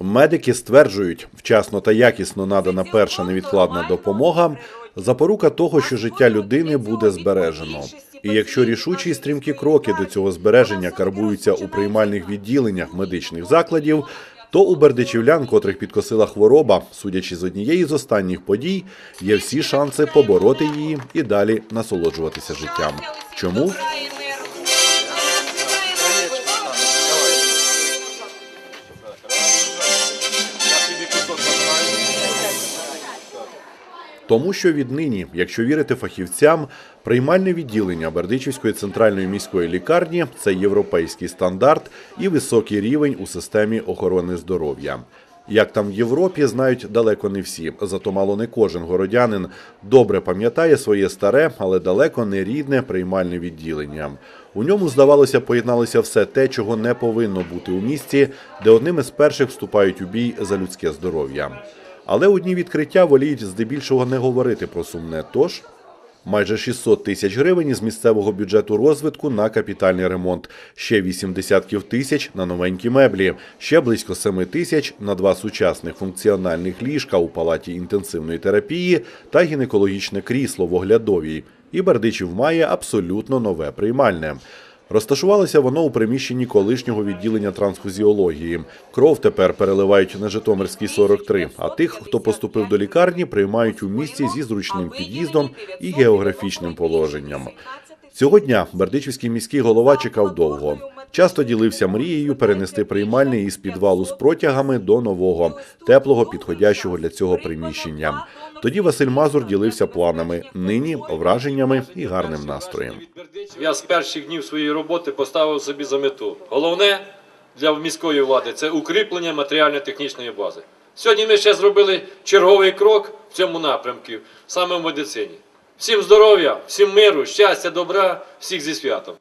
Медики стверджують, вчасно та якісно надана перша невідкладна допомога запорука того, що життя людини буде збережено. І якщо рішучі і стрімкі кроки до цього збереження карбуються у приймальних відділеннях медичних закладів, то у бердичівлян, котрих підкосила хвороба, судячи з однієї з останніх подій, є всі шанси побороти її і далі насолоджуватися життям. Чому? Тому що віднині, якщо вірити фахівцям, приймальне відділення Бердичівської центральної міської лікарні це європейський стандарт і високий рівень у системі охорони здоров'я. Як там в Європі, знають далеко не всі, зато мало не кожен городянин добре пам'ятає своє старе, але далеко не рідне приймальне відділення. У ньому, здавалося, поєдналося все те, чого не повинно бути у місті, де одним із перших вступають у бій за людське здоров'я. Але у дні відкриття воліють здебільшого не говорити про сумне. Тож майже 600 тисяч гривень із місцевого бюджету розвитку на капітальний ремонт, ще 8 десятків тисяч на новенькі меблі, ще близько 7 тисяч на два сучасних функціональних ліжка у палаті інтенсивної терапії та гінекологічне крісло в оглядовій. І Бердичів має абсолютно нове приймальне. Розташувалося воно у приміщенні колишнього відділення трансфузіології. Кров тепер переливають на Житомирській 43, а тих, хто поступив до лікарні, приймають у місті зі зручним під'їздом і географічним положенням. Цього дня Бердичівський міський голова чекав довго. Часто ділився мрією перенести приймальний із підвалу з протягами до нового, теплого, підходящого для цього приміщення. Тоді Василь Мазур ділився планами, нині враженнями і гарним настроєм. Я з перших днів своєї роботи поставив собі за мету. Головне для міської влади це укріплення матеріально-технічної бази. Сьогодні ми ще зробили черговий крок в цьому напрямку, саме в медицині. Всім здоров'я, всім миру, щастя, добра, всіх зі святом.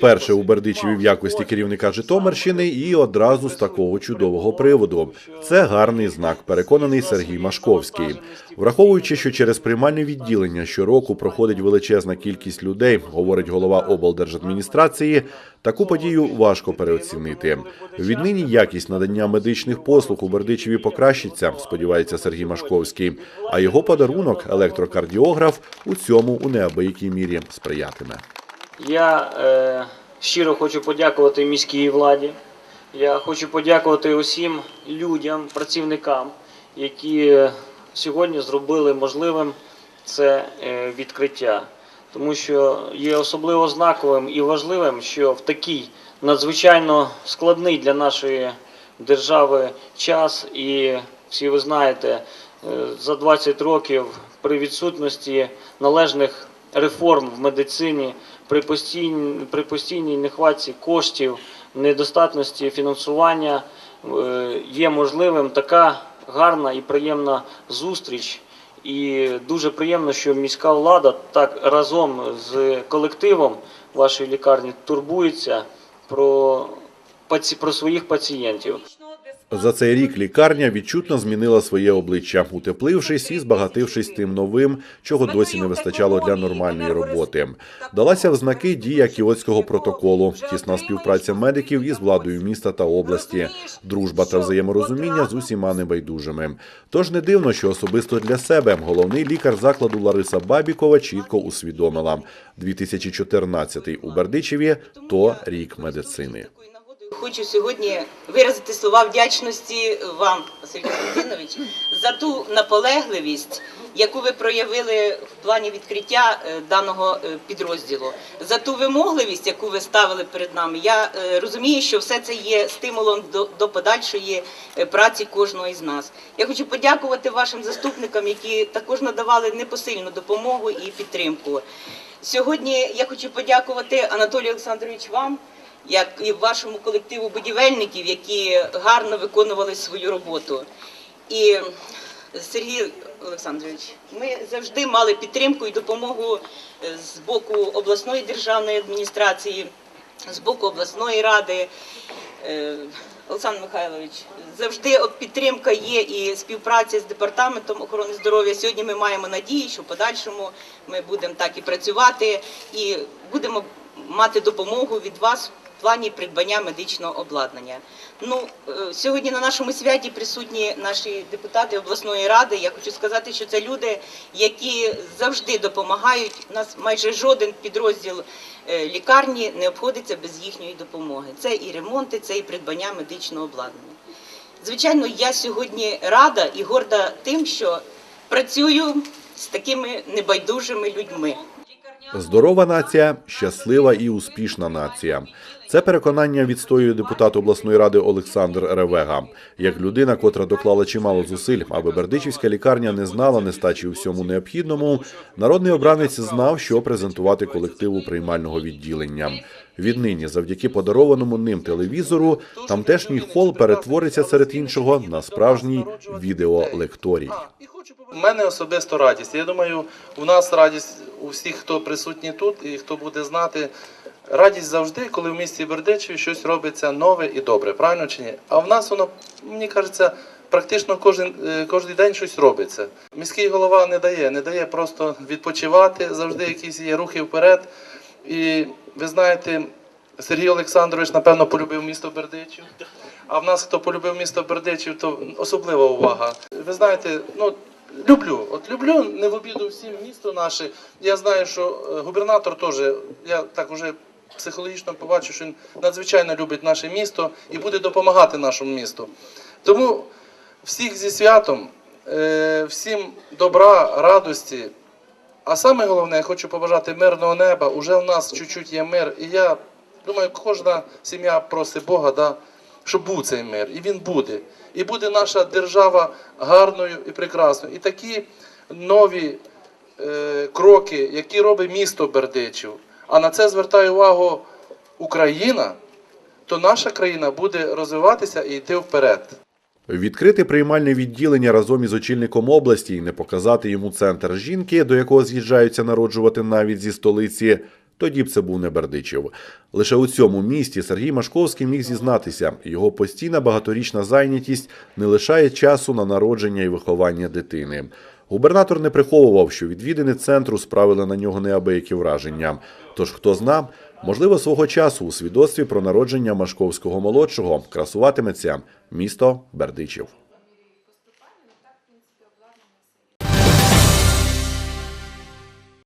Перше у Бердичеві в якості керівника Житомирщини і одразу з такого чудового приводу. Це гарний знак, переконаний Сергій Машковський. Враховуючи, що через приймальне відділення щороку проходить величезна кількість людей, говорить голова облдержадміністрації. Таку подію важко переоцінити. Віднині якість надання медичних послуг у Бердичеві покращиться, сподівається Сергій Машковський. А його подарунок, електрокардіограф, у цьому у неабиякій мірі сприятиме. Я е, щиро хочу подякувати міській владі. Я хочу подякувати усім людям, працівникам, які сьогодні зробили можливим це е, відкриття. Тому що є особливо знаковим і важливим, що в такий надзвичайно складний для нашої держави час, і всі ви знаєте, е, за 20 років при відсутності належних реформ в медицині, при постійній, при постійній нехватці коштів, недостатності фінансування е, є можливим така гарна і приємна зустріч. І дуже приємно, що міська влада так разом з колективом вашої лікарні турбується про, про своїх пацієнтів. За цей рік лікарня відчутно змінила своє обличчя, утеплившись і збагатившись тим новим, чого досі не вистачало для нормальної роботи. Далася в знаки дія кіотського протоколу, тісна співпраця медиків із владою міста та області, дружба та взаєморозуміння з усіма небайдужими. Тож не дивно, що особисто для себе головний лікар закладу Лариса Бабікова чітко усвідомила: 2014 у Бердичеві то рік медицини. Хочу сьогодні виразити слова вдячності вам, Василь Константинович, за ту наполегливість, яку ви проявили в плані відкриття е, даного е, підрозділу, за ту вимогливість, яку ви ставили перед нами. Я е, розумію, що все це є стимулом до, до подальшої праці кожного із нас. Я хочу подякувати вашим заступникам, які також надавали непосильну допомогу і підтримку. Сьогодні я хочу подякувати Анатолію Олександрович вам як і вашому колективу будівельників, які гарно виконували свою роботу. І Сергій Олександрович, ми завжди мали підтримку і допомогу е, з боку обласної державної адміністрації, з боку обласної ради. Е, Олександр Михайлович, завжди підтримка є і співпраця з департаментом охорони здоров'я. Сьогодні ми маємо надію, що в подальшому ми будемо так і працювати, і будемо мати допомогу від вас плані придбання медичного обладнання. Ну, е, сьогодні на нашому святі присутні наші депутати обласної ради. Я хочу сказати, що це люди, які завжди допомагають. У нас майже жоден підрозділ е, лікарні не обходиться без їхньої допомоги. Це і ремонти, це і придбання медичного обладнання. Звичайно, я сьогодні рада і горда тим, що працюю з такими небайдужими людьми. Здорова нація щаслива і успішна нація. Це переконання відстоює депутат обласної ради Олександр Ревега. Як людина, котра доклала чимало зусиль, аби Бердичівська лікарня не знала нестачі у всьому необхідному, народний обранець знав, що презентувати колективу приймального відділення. Віднині, завдяки подарованому ним телевізору, тамтешній хол перетвориться серед іншого на справжній відеолекторій. У мене особисто радість. Я думаю, у нас радість у всіх, хто присутній тут і хто буде знати. Радість завжди, коли в місті Бердичеві щось робиться нове і добре, правильно чи ні? А в нас воно, мені кажеться, практично кожен, е, кожен день щось робиться. Міський голова не дає, не дає просто відпочивати, завжди якісь є рухи вперед. І ви знаєте, Сергій Олександрович, напевно, полюбив місто Бердичів. А в нас, хто полюбив місто Бердичів, то особлива увага. Ви знаєте, ну люблю. От люблю не в обіду всім місто наше. Я знаю, що е, губернатор теж, я так уже психологічно побачив, що він надзвичайно любить наше місто і буде допомагати нашому місту. Тому всіх зі святом, е, всім добра, радості. А саме головне, я хочу побажати мирного неба. Уже у нас чуть-чуть є мир. І я думаю, кожна сім'я просить Бога, да, щоб був цей мир. І він буде. І буде наша держава гарною і прекрасною. І такі нові е, кроки, які робить місто Бердичів, а на це звертає увагу Україна, то наша країна буде розвиватися і йти вперед. Відкрити приймальне відділення разом із очільником області і не показати йому центр жінки, до якого з'їжджаються народжувати навіть зі столиці. Тоді б це був не Бердичів. Лише у цьому місті Сергій Машковський міг зізнатися, його постійна багаторічна зайнятість не лишає часу на народження і виховання дитини. Губернатор не приховував, що відвідини центру справили на нього неабиякі враження. Тож хто зна, можливо, свого часу у свідоцтві про народження Машковського молодшого красуватиметься місто Бердичів.